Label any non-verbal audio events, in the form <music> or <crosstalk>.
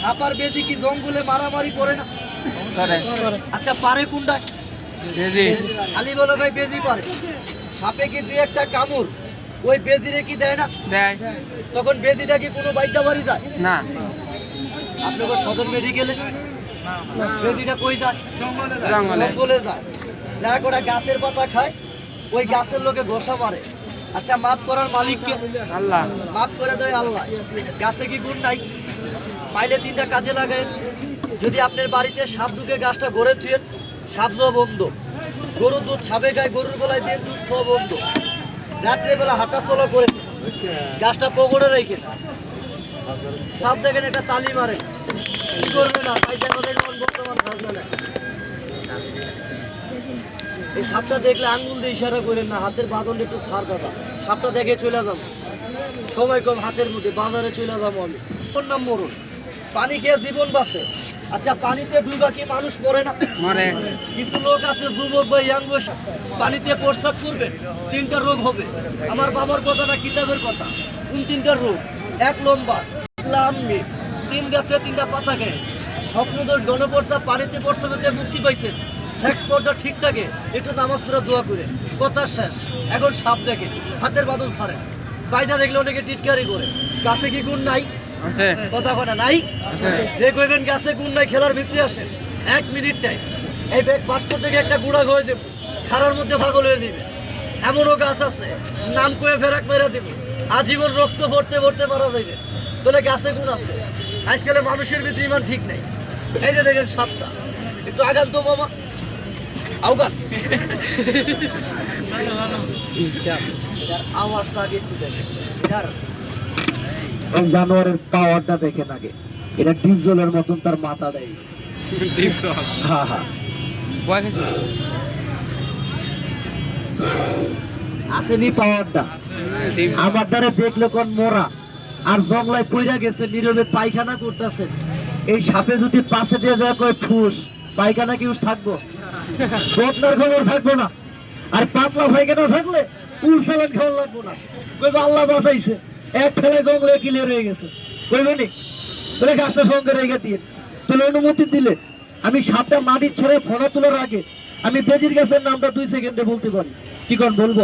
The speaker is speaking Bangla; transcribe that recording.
সাপ আর বেজি কি জঙ্গলে মারামারি করে না? করে। আচ্ছা পারে কোনটায়? বেজি। খালি বলো ভাই বেজি পারে। সাপে কি দুই একটা কামড়? ওই বেজিরে কি দেয় না? দেয়। তখন বেজিটা কি কোনো বাইদ্যা বাড়ি যায়? না। আপনাকে সদর মেডিকেলে? বেজিটা কই যায়? জঙ্গলে জঙ্গলে। যায়। যারা করে গাছের পাতা খায় ওই গাছের লোকে ঘষা মারে। আচ্ছা মাফ করার মালিক মালিককে। আল্লাহ। মাফ করে দেয় আল্লাহ। গাছে কি গুণ নাই? পাইলে তিনটা কাজে লাগায় যদি আপনার বাড়িতে সাপ ঢুকে গাছটা গড়ে থুয়েন সাপ দেওয়া বন্ধ। গরুর দুধ ছাবে গায়ে, গরুর গলায় দিয়ে দুধ খাওয়া বন্ধ। রাত্রেবেলা হাঁটা চলা করে গাছটা পকড়ে রেখে সাপ দেখেন একটা তালি মারে। কি করবে না? পাইতে আমাদের মন বর্তমান ভাজনা না এই সাপটা দেখলে আঙ্গুল দিয়ে ইশারা করেন না, হাতের বাদন একটু ছাড় দাদা। সাপটা দেখে চলে যাব। সময় কম, হাতের মধ্যে বাজারে চলে যাব আমি। নাম মরুন পানি খেয়ে জীবন বাঁচে। আচ্ছা পানিতে ডুবা কি মানুষ মরে না? মরে। কিছু লোক আছে যুবক বা ইয়াং পানিতে প্রস্রাব করবেন তিনটা রোগ হবে। আমার বাবার কথা না কিতাবের কথা। কোন তিনটা রোগ? এক লম্বা লাম্বি তিন গাছে তিনটা পাতা খেয়ে। স্বপ্নদোষ গণপ্রস্রাব পানিতে প্রস্রাবেতে মুক্তি পাইছেন সেক্স পর্দা ঠিক থাকে একটু নামাজ পড়া দোয়া করে। কথা শেষ। এখন সাপ দেখে হাতের বাদল ছাড়ে। বাইদা দেখলে অনেকে টিটকারি করে। গাছে কি গুণ নাই? আছে। কথা কথা নাই। যে কইবেন গাছে গুণ নাই খেলার ভিতরে আসে। এক মিনিট টাইম এই ব্যাগ পাস করতে গিয়ে একটা গুড়া হয়ে দেবো। খারার মধ্যে পাগল হয়ে দিবে এমনও গাছ আছে নাম কয়ে ফেরাক মেরে দিব। আজীবন রক্ত ভরতে ভরতে মারা যাবে তাহলে গাছে গুণ আছে। আজকালে মানুষের ভিতরে ইমান ঠিক নাই। এই যে দেখেন সাপটা। একটু আগান তো মামা। আউগান আওয়াজটা আগে একটু দেখেন জানোয়ারের পাওয়ারটা দেখেন আগে। এটা ডিপজলের মতন তার মাথা দেয়। হ্যাঁ হ্যাঁ। আসেনি পাওয়ারটা আমার দ্বারা দেখলে কোন মোরা। আর পইরা গেছে নীরবে পায়খানা করতেছে। এই সাপে যদি পাশে দিয়ে যায় কয় ফুস পায়খানা কি থাকব? <laughs> খবর থাকব না। আর পাতলা পায়খানা থাকলে উল সালান খাওয়া লাগবো না। কইবে আল্লাহ বাঁচাইছে। এক ফেলে জঙ্গলে ক্লিয়ার হয়ে গেছে। বুঝলি বলে গাছটা সঙ্গে রেখে দিয়ে। তুলে অনুমতি দিলে। আমি সাপটা মাটি ছেড়ে ফোনা তোলার আগে আমি বেজির গাছের নামটা দুই সেকেন্ডে বলতে পারি। কি কর বলব?